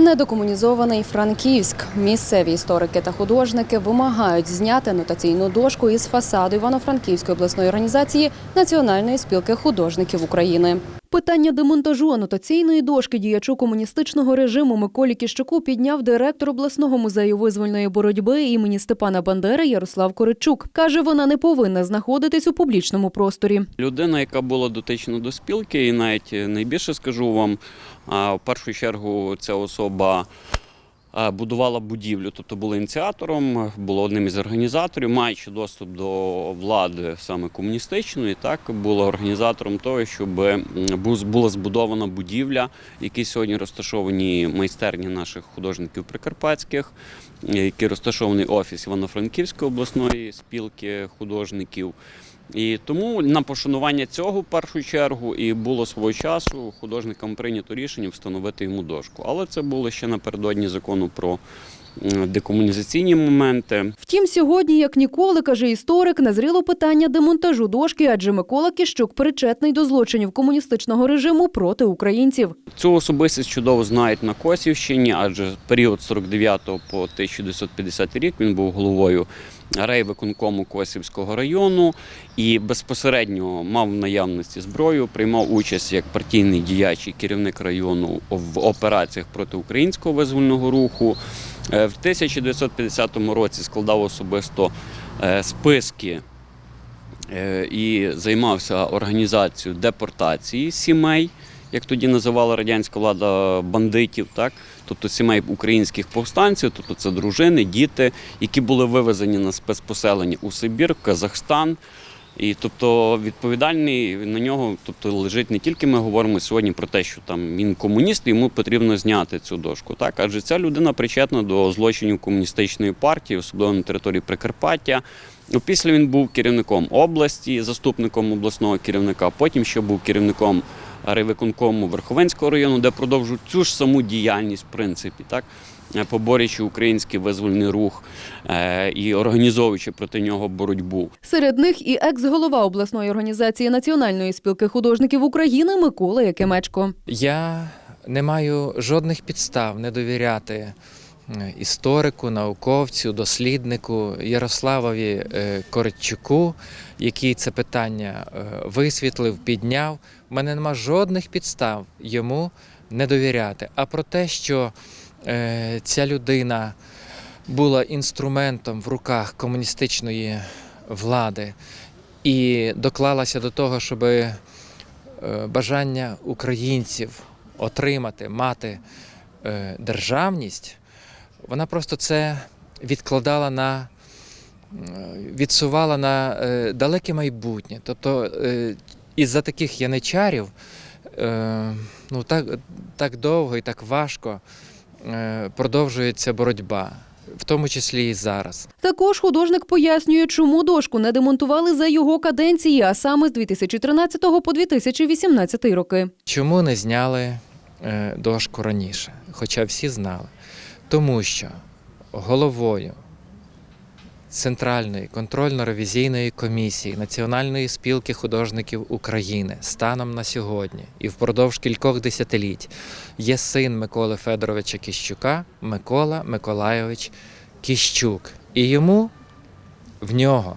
Недокомунізований Франківськ. Місцеві історики та художники вимагають зняти нотаційну дошку із фасаду Івано-Франківської обласної організації Національної спілки художників України. Питання демонтажу анотаційної дошки діячу комуністичного режиму Миколі Кіщуку підняв директор обласного музею визвольної боротьби імені Степана Бандери Ярослав Коричук. Каже, вона не повинна знаходитись у публічному просторі. Людина, яка була дотична до спілки, і навіть найбільше скажу вам, а, в першу чергу ця особа будувала будівлю, тобто була ініціатором, була одним із організаторів, маючи доступ до влади саме комуністичної, так була організатором того, щоб була збудована будівля, в якій сьогодні розташовані майстерні наших художників прикарпатських, який розташований офіс Івано-Франківської обласної спілки художників. І тому на пошанування цього в першу чергу і було свого часу художникам прийнято рішення встановити йому дошку. Але це було ще напередодні закону про декомунізаційні моменти. Втім, сьогодні, як ніколи, каже історик, назріло питання демонтажу дошки, адже Микола Кіщук причетний до злочинів комуністичного режиму проти українців. Цю особистість чудово знають на Косівщині, адже період з 49 по 1950 рік він був головою райвиконкому Косівського району і безпосередньо мав в наявності зброю, приймав участь як партійний діяч і керівник району в операціях проти українського визвольного руху. Е, В 1950 році складав особисто е, списки е, і займався організацією депортації сімей, як тоді називала радянська влада бандитів, так? Тобто сімей українських повстанців, тобто це дружини, діти, які були вивезені на спецпоселення у Сибір, Казахстан. І тобто відповідальний на нього, тобто лежить не тільки ми говоримо сьогодні про те, що там він комуніст, йому потрібно зняти цю дошку. Так, адже ця людина причетна до злочинів комуністичної партії, особливо на території Прикарпаття. Ну, Після він був керівником області, заступником обласного керівника. Потім ще був керівником райвиконкому Верховенського району, де продовжують цю ж саму діяльність, в принципі, так е, поборючи український визвольний рух е, і організовуючи проти нього боротьбу. Серед них і екс-голова обласної організації Національної спілки художників України Микола Якимечко. Я не маю жодних підстав не довіряти історику, науковцю, досліднику Ярославові е, Коротчуку, який це питання е, висвітлив, підняв. У мене нема жодних підстав йому не довіряти. А про те, що е, ця людина була інструментом в руках комуністичної влади і доклалася до того, щоби е, бажання українців отримати, мати е, державність, вона просто це відкладала на е, відсувала на е, далеке майбутнє. Тобто е, із-за таких яничарів ну, так, так довго і так важко продовжується боротьба, в тому числі і зараз. Також художник пояснює, чому дошку не демонтували за його каденції, а саме з 2013 по 2018 роки. Чому не зняли дошку раніше? Хоча всі знали. Тому що головою Центральної контрольно-ревізійної комісії Національної спілки художників України станом на сьогодні і впродовж кількох десятиліть є син Миколи Федоровича Кіщука Микола Миколайович Кіщук. І йому в нього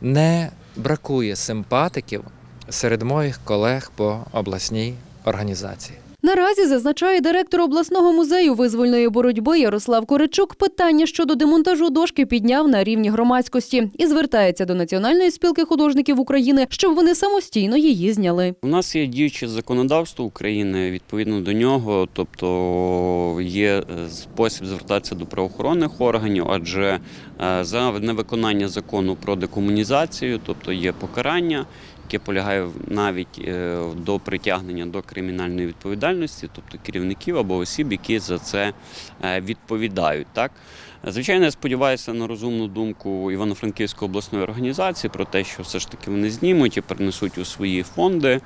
не бракує симпатиків серед моїх колег по обласній організації. Наразі зазначає директор обласного музею визвольної боротьби Ярослав Коричук. Питання щодо демонтажу дошки підняв на рівні громадськості і звертається до Національної спілки художників України, щоб вони самостійно її зняли. У нас є діюче законодавство України відповідно до нього, тобто є е, спосіб звертатися до правоохоронних органів, адже е, за невиконання закону про декомунізацію, тобто є покарання. Яке полягає навіть е, до притягнення до кримінальної відповідальності, тобто керівників або осіб, які за це е, відповідають. Так? Звичайно, я сподіваюся на розумну думку Івано-Франківської обласної організації про те, що все ж таки вони знімуть і перенесуть у свої фонди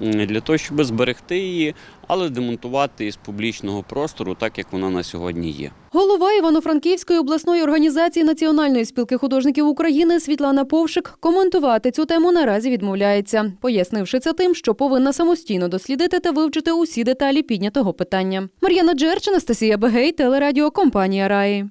для того, щоб зберегти її, але демонтувати із публічного простору, так як вона на сьогодні є. Голова Івано-Франківської обласної організації Національної спілки художників України Світлана Повшик коментувати цю тему наразі відмовляється, пояснивши це тим, що повинна самостійно дослідити та вивчити усі деталі піднятого питання. Мар'яна Джерч, Анастасія Бегей, телерадіокомпанія Раї.